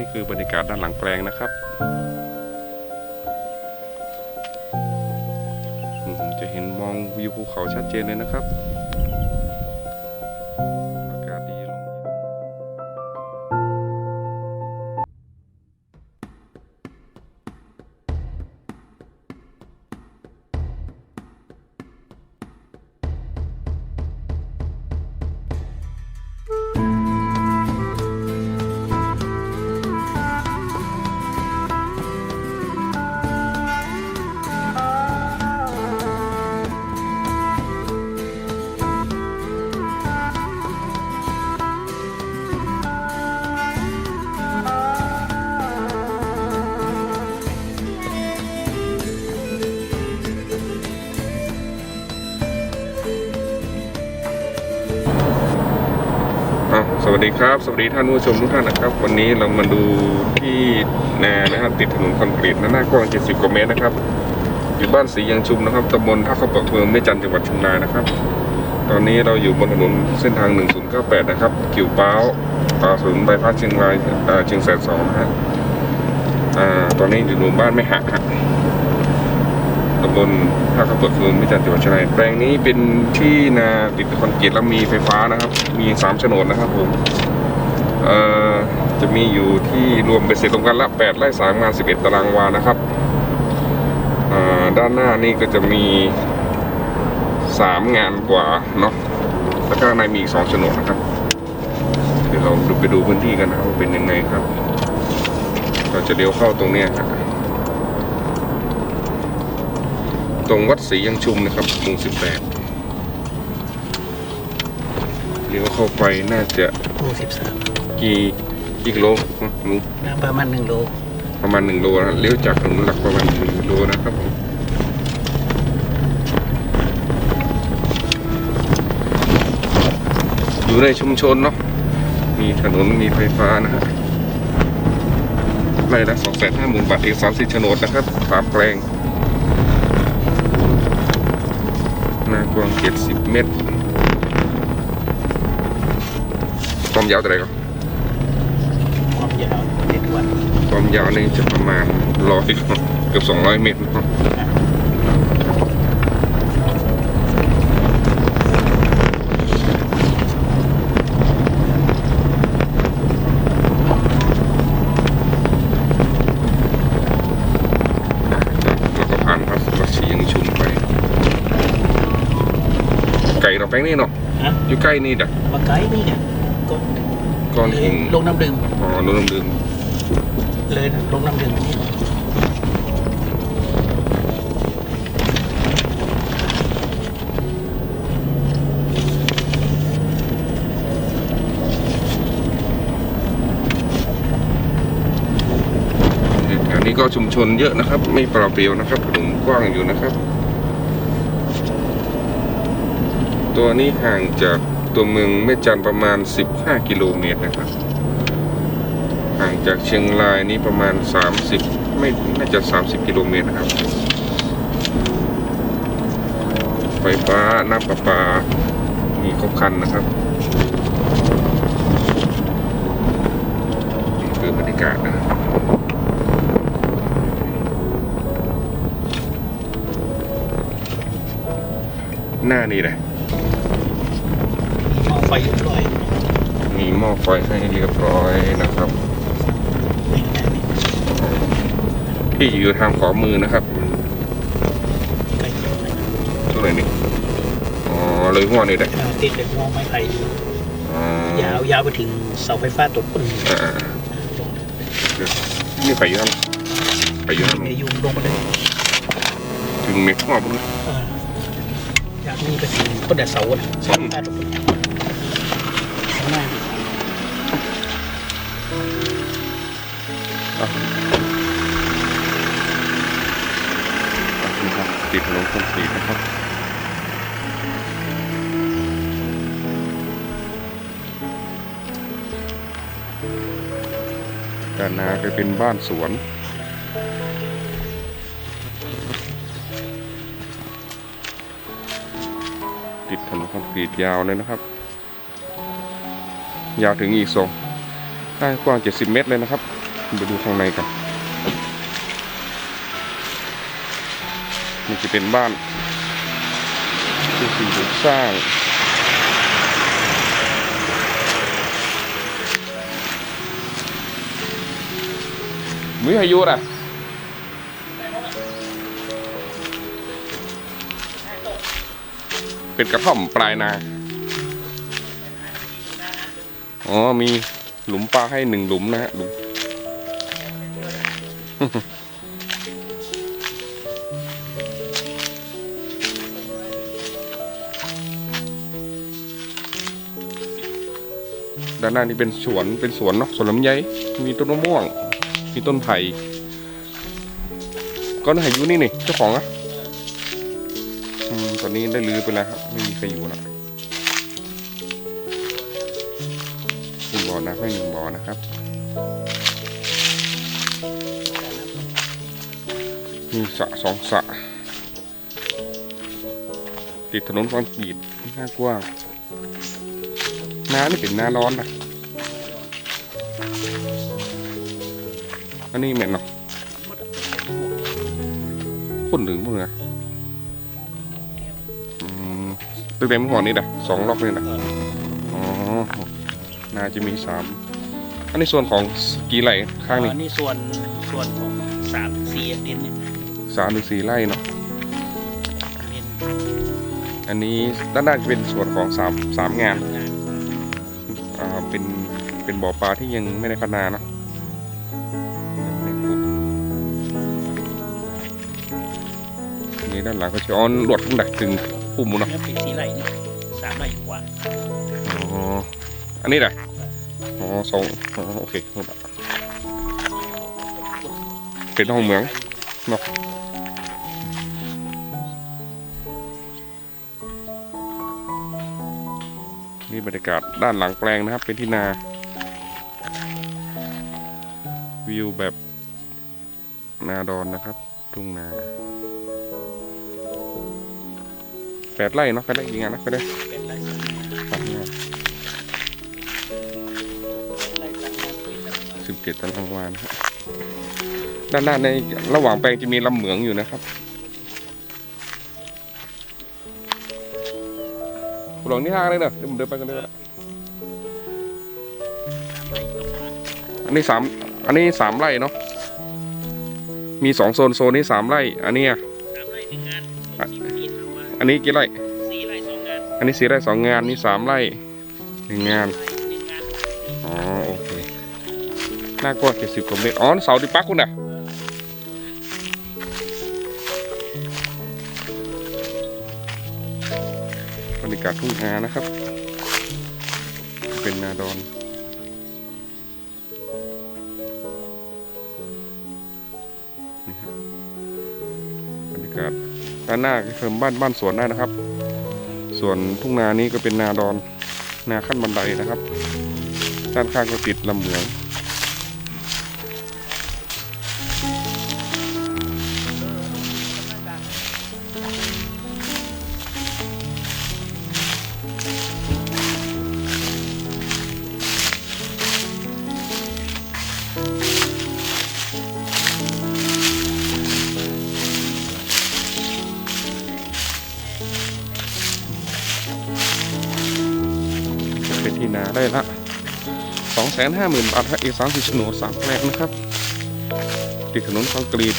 นี่คือบรรยากาศด้านหลังแปลงนะครับอืมจะเห็นมองวิวภูเขาชัดเจนเลยนะครับ สวัสดีครับ สวัสดีท่านผู้ชมทุกท่านนะครับ วันนี้เรามาดูที่นานะครับติดถนนคอนกรีตหน้ากว้าง 70 กว่าเมตรนะครับอยู่บ้านศรียังชุมนะครับตำบลท่าข้าวเปลือกเมืองแม่จันจังหวัดชียงรายนะครับ ตอนนี้เราอยู่บนถนนเส้นทาง 1098 นะครับกิ่วเป้าอ่าถนนบพาสเชียงรายเชียงแสนสองนะฮะตอนนี้อยู่หมู่บ้านไม่หักฮะ ตำบลท่าข้าวเปลือกเมืองแม่จันทร์จังหวัดเชียงรายแปลงนี้เป็นที่นาติดคอนกรีตแล้วมีไฟฟ้านะครับ มีสามโฉนดนะครับผมเอ่อจะมีอยู่ที่รวมเป็นเสร็จรวมกันละ8ไร่3งาน11ตารางวานะครับด้านหน้านี่ก็จะมี3งานกว่าเนาะแล้วก็ข้างในมีอีก2โฉนดนะครับเดี๋ยวเราดูไปดูพื้นที่กันนะครับว่าเป็นยังไงครับ เราจะเลี้ยวเข้าตรงเนี้ยครับ ตรงวัดศรียังชุมนะครับหมู่18เลี้ยวเข้าไปน่าจะโลสิบสามกี่กี่กิโลฮะลุงน้ำประมาณหนึ่งโล ประมาณหนึ่งโลนะเลี้ยวจากถนนหลักประมาณหนึ่งโลนะครับผมอยู่ในชุมชนเนาะมีถนนมีไฟฟ้านะฮะไร่ละสองแสนห้าหมื่นบาทเองสามสิบโฉนดนะครับสามแปลงหนา กว้างเจ็ดสิบเมตรความยาวเท่าไหร่ก็ความยาวเจ็ดวันความยาวนี่จะประมาณร้อยเกือบสองร้อยเมตรนะครับแล้วก็ผ่านพระวัดศรียังชุมไป ไก่เรา แป้งนี่เนาะฮะอยู่ใกล้นี่ดักมาไกลนี่เนี่ยก็ก้อนเลยหินลงน้ำดื่มอ๋อนุ่มดื่มเลยนะลงน้ำดื่มนี่แถวนี้ก็ชุมชนเยอะนะครับ ไม่เปล่าเปลี่ยวนะครับถนนกว้างอยู่นะครับ ตัวนี้ห่างจากตัวเมืองแม่จันประมาณ 15 กิโลเมตรนะครับ ห่างจากเชียงรายนี่ประมาณ 30 ไม่น่าจะ 30 กิโลเมตรนะครับ ไฟฟ้าน้ำประปา มีครบคันนะครับนี่คือบรรยากาศนะครับหน้านี่แหละ ไฟเรียบร้อยมีหม้อไฟให้เรียบร้อยนะครับนี่นะนี่ที่อยู่ทางขวามือนะครับไฟเขียวนะตรงไหนนี่อ๋อเลยหัวนี่แหละอ่าติดกับมองไม้ไผ่อยู่อ๋อยาวยาวไปถึงเสาไฟฟ้าตัวปุ่นอ่านี่ไฟอยุ่งไฟอยุ่งเมยุงลงมาเลยถึงเมฆหัวปุ๊บนะอ่าจากนี้ไปถึงต้นแต่เสาน่ะเสาไฟฟ้าตัวปุ่น ข้างหน้าอะนี่ครับติดถนนคอนสีนะครับด้านหน้าก็เป็นบ้านสวนติดถนนคอนกรีตยาวเลยนะครับ ยาวถึงอีกสองได้กว้าง 70 เมตรเลยนะครับไปดูข้างในกันมันจะเป็นบ้านที่สิ่งถูกสร้างมืออายุอะเป็นกระท่อมปลายนา อ๋อ มีหลุมปลาให้หนึ่งหลุมนะฮะหลุมด้านหน้านี่เป็นสวนเป็นสวนเนาะสวนลำไยมีต้นมะม่วง มีต้นไผ่ก็นาอยู่นี่นี่เจ้าของอะอืมตอนนี้ได้ลือไปแล้วครับไม่มีใครอยู่แล้ว มีบ่อนะให้หนึ่งบ่อนะครับ มีสะสองสะ ติดถนนคอนกรีตน้ากว้างน้านี่เป็นน้าร้อนนะอันนี้เหม็นเนาะคนถึงพวกเนี้ยอืมตั้งแต่เมื่อก่อนนี้นะสองล็อกเลยนะอ๋อ น่าจะมีสามอันนี้ส่วนของกี่ไร่ข้างนี้อันนี้ส่วนส่วนของสามสี่เด่นเนี่ยสามหรือสี่ไร่เนาะเด่นอันนี้ด้านหน้าจะเป็นส่วนของสามสามงานงานอ่าเป็นเป็นบ่อปลาที่ยังไม่ได้พัฒนาเนาะนี่ด้านหลังก็จะออนหลวดทั้งดักถึงปุ่มเนาะเนี่ยเป็นสีไหลนี่สามไหลกว่าอ๋อ อันนี้แหละอ๋อสองอ๋อโอเคเป็นห้องเหมืองเนาะนี่บรรยากาศด้านหลังแปลงนะครับ เป็นที่นา วิวแบบนาดอนนะครับ ทุ่งนาแปดไร่เนาะก็ได้กี่งานนะก็ได้ เกตารางวานะด้านหน้าในระหว่างแปลงจะมีลำเหมืองอยู่นะครับหลงนี่ห้างเลยเนอะเดี๋ยวผมเดินไปกันเลยอันนี้สามอันนี้สามไร่เนาะมีสองโซนโซนนี้สามไร่ อันนี้อันนี้กี่ไร่อันนี้สี่ไร่สองงานนี่สามไร่หนึ่งงาน น้ากว้าเจ็ดสิบกว่าเมตร อ๋อ เสาดิปักคุณน่ะบรรยากาศทุ่งนานะครับ เป็นนาดอนบรรยากาศด้านหน้าก็คือบ้านบ้านสวนได้นะครับ ส่วนทุ่งนานี้ก็เป็นนาดอน นาขั้นบันไดนะครับ ด้านข้างก็ติดลำเหมือง ที่นาได้ละสองแสนห้าหมื่นบาทฮะเอกสารสิทธิ์โฉนดสามแปลงนะครับ ติดถนนคอนกรีต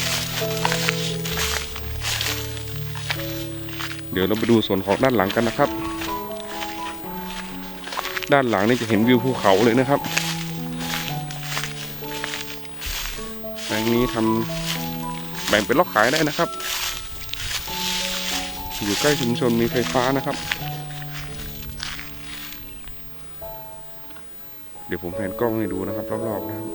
เดี๋ยวเราไปดูส่วนของด้านหลังกันนะครับ ด้านหลังนี่จะเห็นวิวภูเขาเลยนะครับแปลงนี้ทำแบ่งเป็นล็อกขายได้นะครับ อยู่ใกล้ชุมชนมีไฟฟ้านะครับ ดี๋ยวผมแผนกล้องให้ดูนะครับรอบๆนะครับ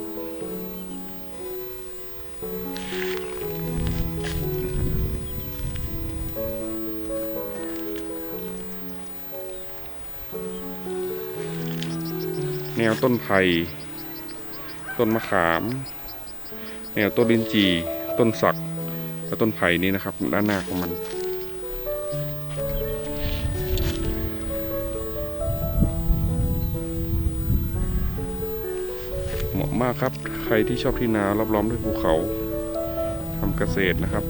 แนวต้นไผ่ต้นมะขาม แนวต้นลิ้นจี่ต้นสักและต้นไผ่นี้นะครับ ด้านหน้าของมัน เหมาะมากครับ ใครที่ชอบที่นารับล้อมด้วยภูเขาทำเกษตรนะครับ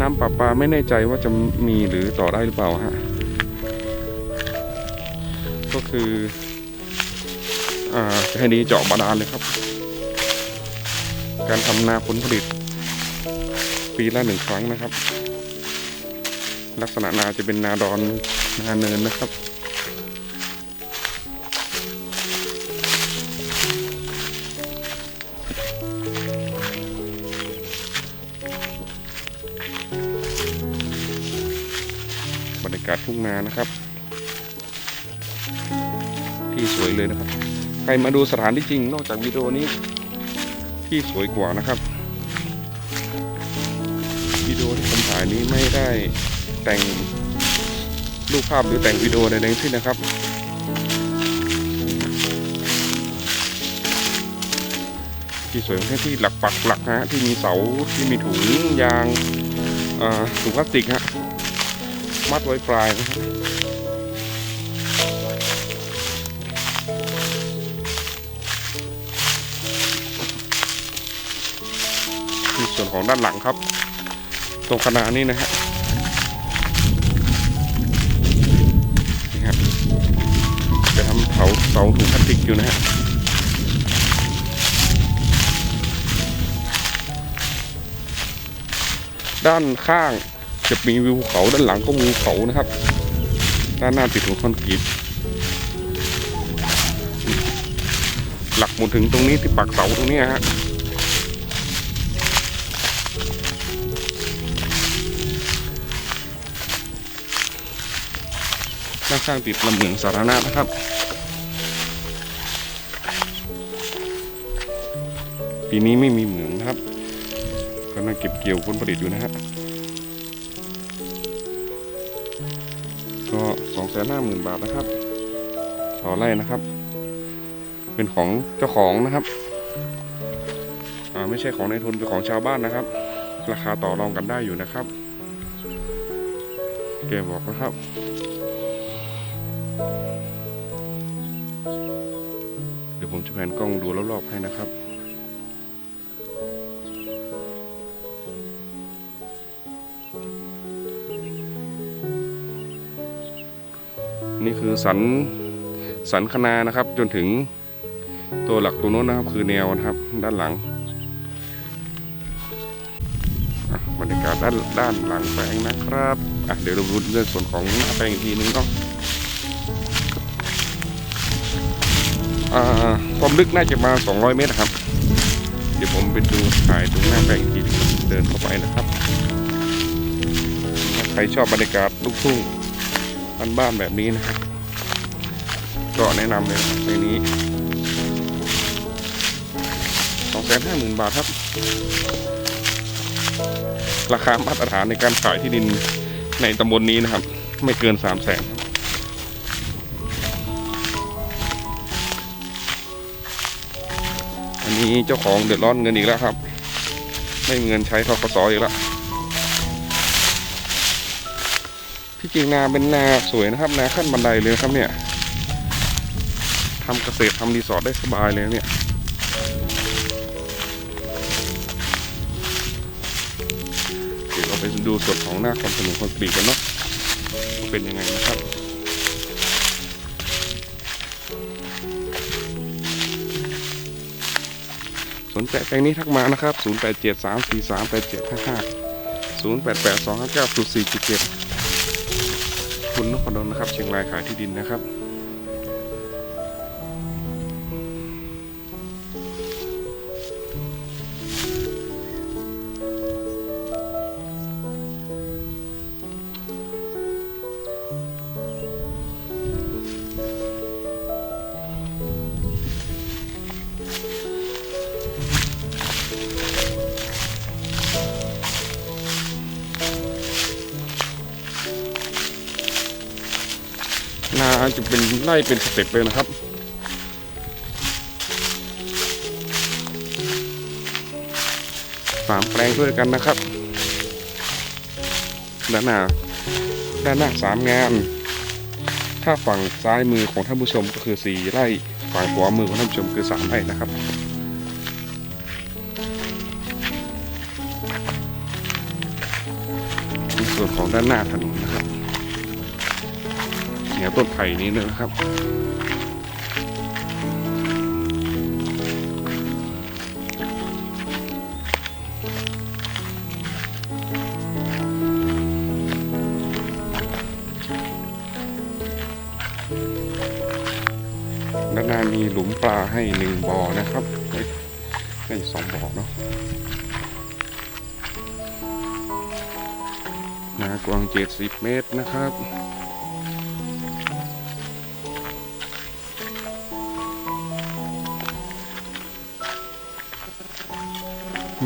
น้ำประปาไม่แน่ใจว่าจะมีหรือต่อได้หรือเปล่าฮะก็คืออ่าจะให้ดีเจาะบาดาลเลยครับ การทำนาผลผลิต ปีละหนึ่งครั้งนะครับ ลักษณะนาจะเป็นนาดอนนาเนินนะครับากาศทุ่งนานะครับ ที่สวยเลยนะครับ ใครมาดูสถานที่จริง นอกจากวิดีโอนี้ ที่สวยกว่านะครับวิดีโอที่ผมถ่ายนี้ไม่ได้แต่งรูปภาพหรือแต่งวิดีโอใดๆทั้งสิ้นนะครับที่สวยแค่ที่หลักปักหลักฮะที่มีเสาที่มีถุงยางอ่าถุงพลาสติกฮะ มัดไว้ปลายนะครับที่ส่วนของด้านหลังครับ ตรงคณะนี้นะฮะนี่ครับจะทำเสาเสาถุงพลาสติกอยู่นะฮะด้านข้าง จะมีวิวภูเขาด้านหลังก็มีเขานะครับ ด้านหน้าติดหัวคอนกรีตหลักหมุนถึงตรงนี้ที่ปักเสาตรงนี้ฮะด้านข้างติดลำเหมืองสาธารณะนะครับ ปีนี้ไม่มีเหมืองนะครับกำลังเก็บเกี่ยวผลผลิตอยู่นะฮะ นห้าหมื่นบาทนะครับ ต่อไร่นะครับ เป็นของเจ้าของนะครับ อ่าไม่ใช่ของในายทุนเป็นของชาวบ้านนะครับ ราคาต่อรองกันได้อยู่นะครับแกบอกนะครับเดี๋ยวผมจะแผนกล้องดูรอบๆให้นะครับ คือสันสันคนานะครับ จนถึงตัวหลักตัวโน้นนะครับ คือแนวนะครับ ด้านหลังบรรยากาศด้านด้านหลังแปลงนะครับอะเดี๋ยวเราดูเรื่องส่วนของหน้าแปลงอีกทีนึงเนาะอ่าความลึกน่าจะมา 200 เมตรครับ เดี๋ยวผมไปดูถ่ายตรงหน้าแปลงอีกทีเดินเข้าไปนะครับใครชอบบรรยากาศลูกทุ่งบ้านๆแบบนี้นะครับ ก็แนะนำเลยในนี้สองแสนห้าหมื่นบาทครับ ราคามาตรฐานในการขายที่ดินในตำบลนนี้นะครับ ไม่เกินสามแสนอันนี้เจ้าของเดือดร้อนเงินอีกแล้วครับ ไม่มีเงินใช้ทกสออีกแล้วที่จริงนาเป็นนาสวยนะครับ นาขั้นบันไดเลยครับเนี่ย ทำเกษตรทำรีสอร์ทได้สบายเลยเนี่ยเดี๋ยวเราไปดูส่วนของหน้าคอนถนนคอนกรีตกันเนาะเป็นยังไงนะครับสนใจแปลงนี้ทักมานะครับ 0873438755 0882590477 คุณนพดลนะครับ เชียงรายขายที่ดินนะครับ เป็นไล่เป็นสเต็ปเลยนะครับสามแปลงด้วยกันนะครับ ด้านหน้า ด้านหน้าสามงาน ถ้าฝั่งซ้ายมือของท่านผู้ชมก็คือสี่ไร่ ฝั่งขวามือของท่านผู้ชมคือสามไร่นะครับในส่วนของด้านหน้าถนนนะครับ แนวต้นไผ่นี้เลยนะครับด้านหน้ามีหลุมปลาให้หนึ่งบ่อนะครับเฮ้สองบ่อเนาะนากว้างเจ็ดสิบเมตรนะครับ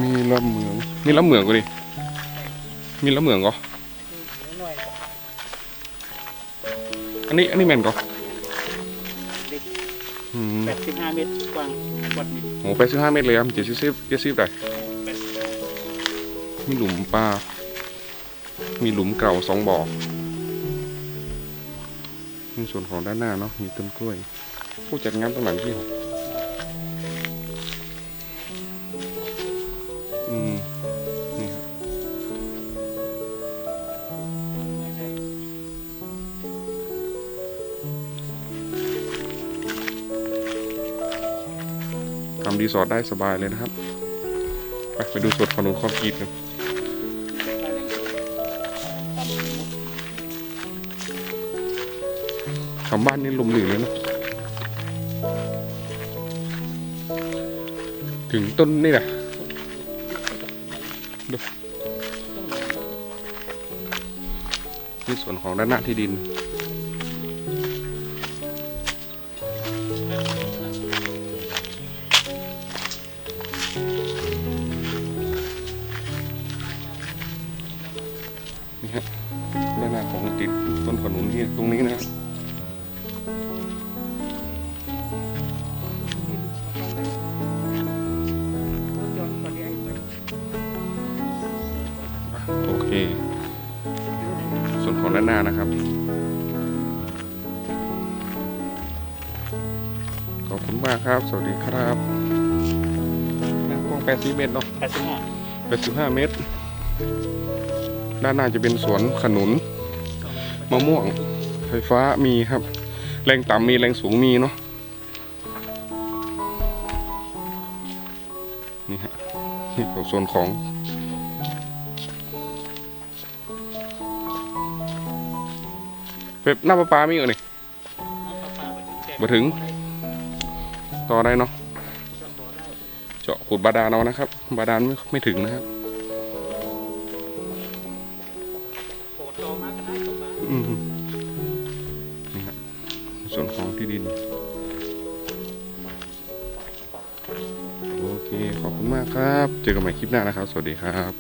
มีละเหมือง มีละเหมืองก็ดิ มีละเหมืองก็หน่อยอันนี้อันนี้แมนก็อืมแปดสิบห้าเมตรกว้างวัดนี้โหไปสิบห้าเมตรเลยครับเจ็ดสิบเจ็ดสิบได้แปดสิบห้ามีหลุมปลา มีหลุมเก่าสองบ่อในส่วนของด้านหน้าเนาะ มีต้นกล้วย ผู้จัดงานตรงไหนพี่ครับ ทำรีสอร์ทได้สบายเลยนะครับ ไปไปดูสวนถนนคอนกรีตกันทำบ้านนี่ลมหลือเลยนะ ถึงต้นนี่แหละดูที่ส่วนของด้านหน้าที่ดิน ติดต้นขนุนที่ตรงนี้นะครับโอเค ส่วนของด้านหน้านะครับ ขอบคุณมากครับ สวัสดีครับหน้ากว้าง80เมตรเนาะแปดสิบห้า85 เมตร ด้านหน้าจะเป็นสวนขนุน มะม่วง ไฟฟ้ามีครับ แรงต่ำมีแรงสูงมีเนาะนี่ฮะนี่ของส่วนของเป็บหน้าประปามีอยู่นี่มาถึง ต่อได้เนาะ เจาะขุดบาดาลเอานะครับ บาดาลไม่ไม่ถึงนะครับ นี่ครับส่วนของที่ดิน โอเค ขอบคุณมากครับ เจอกันใหม่คลิปหน้านะครับ สวัสดีครับ